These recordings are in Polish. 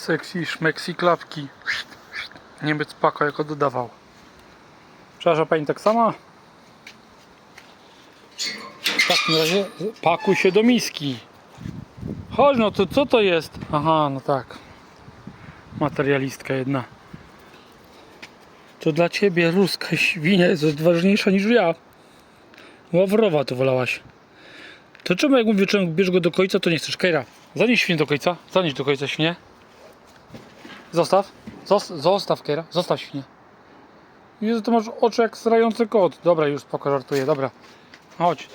Sexy szmeksi klapki. Niemiec pako jako dodawał. Przepraszam pani tak sama? W takim razie pakuj się do miski. Chodź no to co to jest? Aha, no tak. Materialistka jedna. To dla ciebie ruska świnia jest ważniejsza niż ja. Ławrowa to wolałaś. To czemu jak mówię, czemu bierz go do końca, to nie chcesz? Kejra, zanieś świnię do końca. Zanieś do końca świnię. Zostaw. Zos zostaw, Kejra. Zostaw świnię. Jezu, to masz oczy jak srający kot. Dobra, już spoko, żartuję. Dobra. Chodź.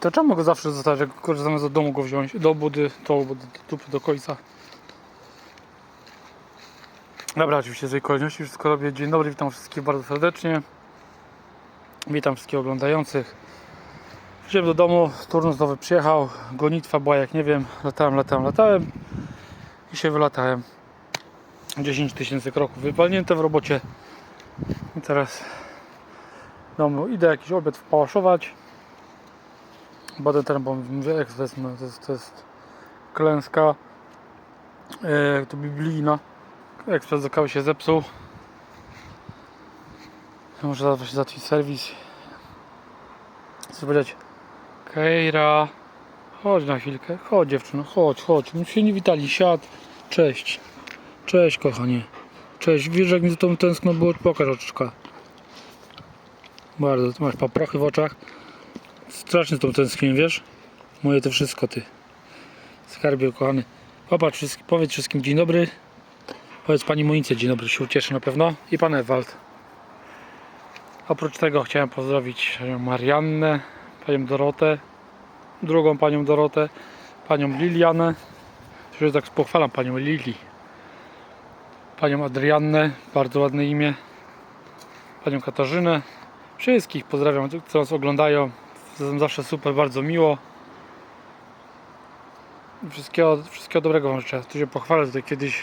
To czemu go zawsze zostawiać, jak zamiast do domu go wziąć? Do budy, do budy, do dupy, do końca. Dobra, oczywiście z tej kolejności wszystko robię. Dzień dobry, witam wszystkich bardzo serdecznie. Witam wszystkich oglądających. Wróciłem do domu, turnus nowy przyjechał, gonitwa była jak nie wiem, latałem, latałem, latałem i się wylatałem. 10 tysięcy kroków wypalnięte w robocie. I teraz domu idę jakiś obiad wpałaszować. Będę ten, bo mówię, jak to jest, to jest klęska e, to biblijna. Ekspres do kawy się zepsuł. Muszę właśnie załatwić serwis. Chcę powiedzieć, Kejra, chodź na chwilkę, chodź dziewczyno, chodź, chodź. My się nie witali, siad, cześć. Cześć kochanie. Cześć, wiesz jak mi za tą tęskno było, pokaż oczka. Bardzo, ty masz paprochy w oczach. Strasznie tą tęsknię, wiesz? Moje to wszystko ty. Skarbie kochany. Popatrz powiedz wszystkim dzień dobry. Powiedz pani Monice dzień dobry, się ucieszy na pewno. I pan Ewald. Oprócz tego chciałem pozdrowić panią Mariannę, panią Dorotę, drugą panią Dorotę, panią Lilianę. Już tak pochwalam panią Lili. Panią Adriannę, bardzo ładne imię. Panią Katarzynę. Wszystkich pozdrawiam, co nas oglądają. Są zawsze super, bardzo miło. Wszystkiego, wszystkiego dobrego wam życzę. Tu się pochwalę tutaj kiedyś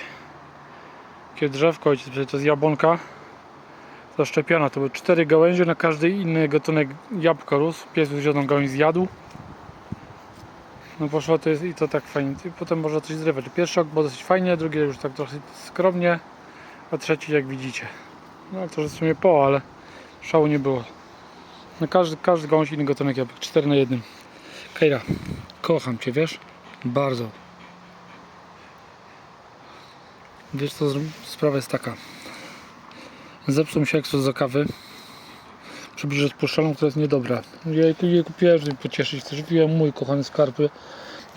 takie drzewko, to jest jabłonka zaszczepiona. To były cztery gałęzie, na każdy inny gatunek jabłka rósł. Pies już jedną gałęź zjadł. No poszło to jest i to tak fajnie. I potem można coś zrywać. Pierwszy rok było dosyć fajnie, drugi już tak trochę skromnie, a trzeci jak widzicie. No to już w sumie po, ale szału nie było. Na każdy, każdy gałąź inny gatunek jabłek. Cztery na jednym. Kejra, kocham Cię, wiesz? Bardzo. Wiesz co, sprawa jest taka. Zepsuł mi się ekspres do kawy. Przybliżę spuszczoną, która jest niedobra. Ja je kupiłem, żeby pocieszyć. Też wiem, mój kochany skarby.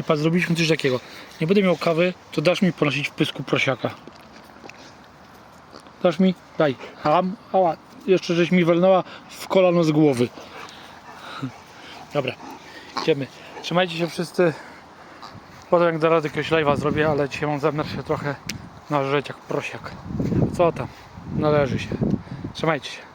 I pan, zrobiliśmy coś takiego. Nie będę miał kawy, to dasz mi ponosić w pysku prosiaka. Dasz mi? Daj. Ham, ała. Jeszcze żeś mi walnęła w kolano z głowy. Dobra, idziemy. Trzymajcie się wszyscy. Potem jak da radę jakiegoś live'a zrobię, ale dzisiaj mam zamiar się trochę nażreć jak prosiak. Co tam? Należy się. Trzymajcie się.